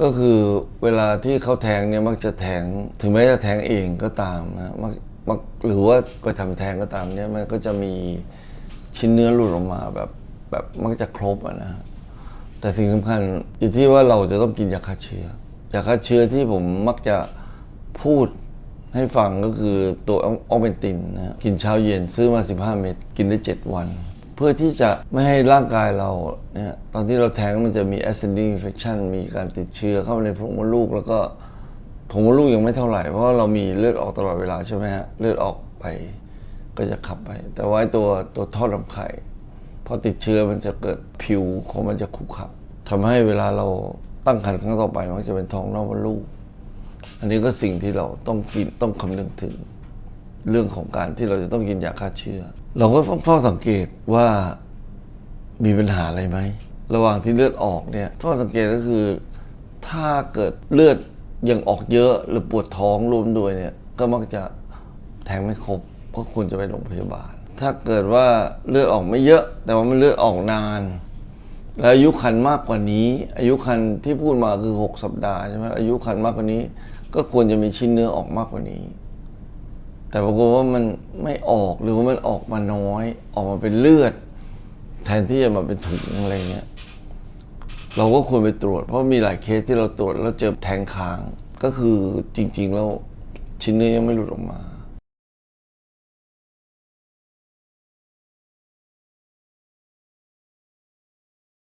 ก็คือเวลาที่เขาแทงเนี่ยมักจะแทงถึงแม้จะแทงเองก็ตามนะมักมักหรือว่าไปทำแทงก็ตามเนี่ยมันก็จะมีชิ้นเนื้อหลุดออกมาแบบแบบมักจะครบอะนะแต่สิ่งสำคัญอยู่ที่ว่าเราจะต้องกินยาฆ่าเชื้อยาฆ่าเชื้อที่ผมมักจะพูดให้ฟังก็คือตัวออกเบนตินนะกินเช้าเย็นซื้อมา 15 เม็ดกินได้ 7 วัน พื่อที่จะไม่ให้ร่างกายเราเนี่ยตอนที่เราแท้งมันจะมี ascending infection มีการติดเชื้อเข้าไปในโพรงมดลูก แล้วก็โพรงมดลูกยังไม่เท่าไหร่เพราะเรามีเลือดออกตลอดเวลาใช่ไหมฮะเลือดออกไปก็จะขับไป แต่ว่าตัวตัวท่อลำไข่พอติดเชื้อมันจะเกิดผิวของมันจะคุกขับทำให้เวลาเราตั้งครรภ์ครั้งต่อไปมันจะเป็นท้องนอกมดลูก อันนี้ก็สิ่งที่เราต้องกินต้องคำนึงถึง เรื่องของการที่เราจะต้องกินยาฆ่าเชื้อ เราก็ต้องเฝ้าสังเกตว่ามีปัญหาอะไรไหม ระหว่างที่เลือดออกเนี่ยเฝ้าสังเกตก็คือ ถ้าเกิดเลือดยังออกเยอะหรือปวดท้องรวมด้วยเนี่ย ก็มักจะแทงไม่ครบก็ควรจะไปโรงพยาบาล ถ้าเกิดว่าเลือดออกไม่เยอะ แต่ว่ามันเลือดออกนาน แล้วอายุคันมากกว่านี้ อายุคันที่พูดมาคือ 6 สัปดาห์ใช่ไหมอายุคันมากกว่านี้ ก็ควรจะมีชิ้นเนื้อออกมากกว่านี้ แต่ปรากฏว่ามันไม่ออกหรือว่ามันออกมาน้อย ออกมาเป็นเลือด แทนที่จะมาเป็นถุงอะไรเงี้ยเราก็ควรไปตรวจ เพราะมีหลายเคสที่เราตรวจแล้วเจอแทงค้าง ก็คือจริง ๆ แล้วชิ้นเนื้อยังไม่หลุดออกมา